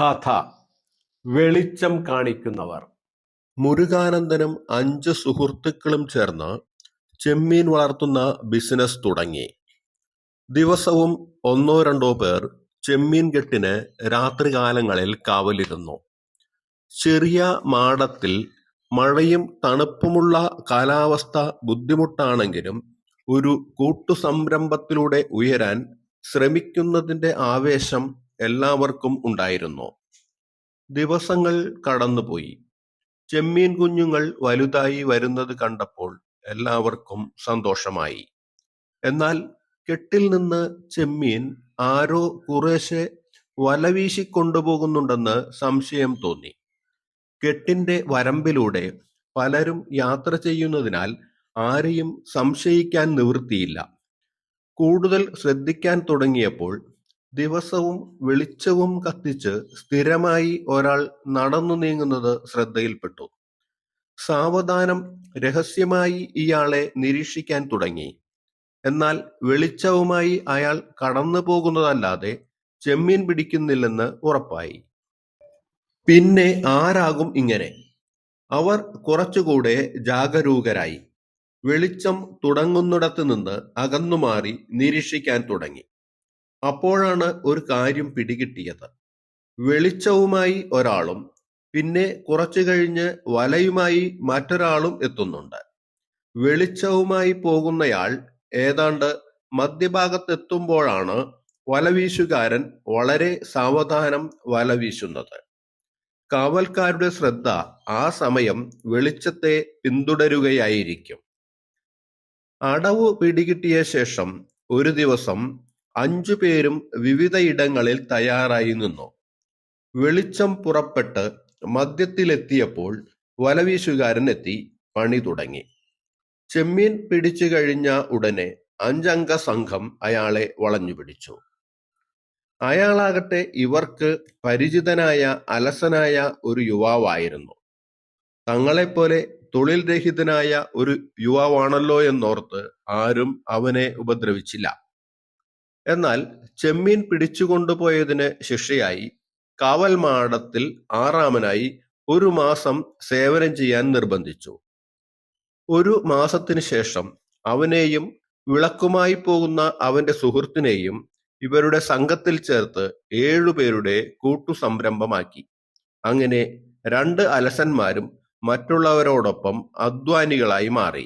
കഥ വെളിച്ചം കാണിക്കുന്നവർ. മുരുകാനന്ദനും അഞ്ച് സുഹൃത്തുക്കളും ചേർന്ന് ചെമ്മീൻ വളർത്തുന്ന ബിസിനസ് തുടങ്ങി. ദിവസവും ഒന്നോ രണ്ടോ പേർ ചെമ്മീൻ കെട്ടിന് രാത്രികാലങ്ങളിൽ കാവലിരുന്നു. ചെറിയ മാടത്തിൽ മഴയും തണുപ്പുമുള്ള കാലാവസ്ഥ ബുദ്ധിമുട്ടാണെങ്കിലും ഒരു കൂട്ടുസംരംഭത്തിലൂടെ ഉയരാൻ ശ്രമിക്കുന്നതിന്റെ ആവേശം എല്ലാവർക്കും ഉണ്ടായിരുന്നു. ദിവസങ്ങൾ കടന്നുപോയി. ചെമ്മീൻ കുഞ്ഞുങ്ങൾ വലുതായി വരുന്നത് കണ്ടപ്പോൾ എല്ലാവർക്കും സന്തോഷമായി. എന്നാൽ കെട്ടിൽ നിന്ന് ചെമ്മീൻ ആരോ കുറേശ്ശെ വലവീശി കൊണ്ടുപോകുന്നുണ്ടെന്ന് സംശയം തോന്നി. കെട്ടിന്റെ വരമ്പിലൂടെ പലരും യാത്ര ചെയ്യുന്നതിനാൽ ആരെയും സംശയിക്കാൻ നിവൃത്തിയില്ല. കൂടുതൽ ശ്രദ്ധിക്കാൻ തുടങ്ങിയപ്പോൾ ദിവസവും വെളിച്ചവും കത്തിച്ച് സ്ഥിരമായി ഒരാൾ നടന്നു നീങ്ങുന്നത് ശ്രദ്ധയിൽപ്പെട്ടു. സാവധാനം രഹസ്യമായി ഇയാളെ നിരീക്ഷിക്കാൻ തുടങ്ങി. എന്നാൽ വെളിച്ചവുമായി അയാൾ കടന്നു പോകുന്നതല്ലാതെ ചെമ്മീൻ പിടിക്കുന്നില്ലെന്ന് ഉറപ്പായി. പിന്നെ ആരാകും ഇങ്ങനെ? അവർ കുറച്ചുകൂടെ ജാഗരൂകരായി. വെളിച്ചം തുടങ്ങുന്നിടത്ത് നിന്ന് അകന്നുമാറി നിരീക്ഷിക്കാൻ തുടങ്ങി. അപ്പോഴാണ് ഒരു കാര്യം പിടികിട്ടിയത്. വെളിച്ചവുമായി ഒരാളും പിന്നെ കുറച്ചു കഴിഞ്ഞ് വലയുമായി മറ്റൊരാളും എത്തുന്നുണ്ട്. വെളിച്ചവുമായി പോകുന്നയാൾ ഏതാണ്ട് മധ്യഭാഗത്തെത്തുമ്പോഴാണ് വലവീശുകാരൻ വളരെ സാവധാനം വലവീശുന്നത്. കാവൽക്കാരുടെ ശ്രദ്ധ ആ സമയം വെളിച്ചത്തെ പിന്തുടരുകയായിരിക്കും. അടവ് പിടികിട്ടിയ ശേഷം ഒരു ദിവസം അഞ്ചു പേരും വിവിധ ഇടങ്ങളിൽ തയ്യാറായി നിന്നു. വെളിച്ചം പുറപ്പെട്ട് മദ്യത്തിലെത്തിയപ്പോൾ വലവീശുകാരൻ എത്തി പണി തുടങ്ങി. ചെമ്മീൻ പിടിച്ചു കഴിഞ്ഞ ഉടനെ അഞ്ചംഗ സംഘം അയാളെ വളഞ്ഞു പിടിച്ചു. അയാളാകട്ടെ ഇവർക്ക് പരിചിതനായ അലസനായ ഒരു യുവാവായിരുന്നു. തങ്ങളെപ്പോലെ തൊഴിൽ രഹിതനായ ഒരു യുവാവാണല്ലോ എന്നോർത്ത് ആരും അവനെ ഉപദ്രവിച്ചില്ല. എന്നാൽ ചെമ്മീൻ പിടിച്ചുകൊണ്ടുപോയതിന് ശിക്ഷയായി. കാവൽ മാടത്തിൽ ആറാമനായി ഒരു മാസം സേവനം ചെയ്യാൻ നിർബന്ധിച്ചു. ഒരു മാസത്തിനു ശേഷം അവനെയും വിളക്കുമായി പോകുന്ന അവന്റെ സുഹൃത്തിനെയും ഇവരുടെ സംഘത്തിൽ ചേർത്ത് ഏഴുപേരുടെ കൂട്ടു സംരംഭമാക്കി അങ്ങനെ രണ്ട് അലസന്മാരും മറ്റുള്ളവരോടൊപ്പം അധ്വാനികളായി മാറി.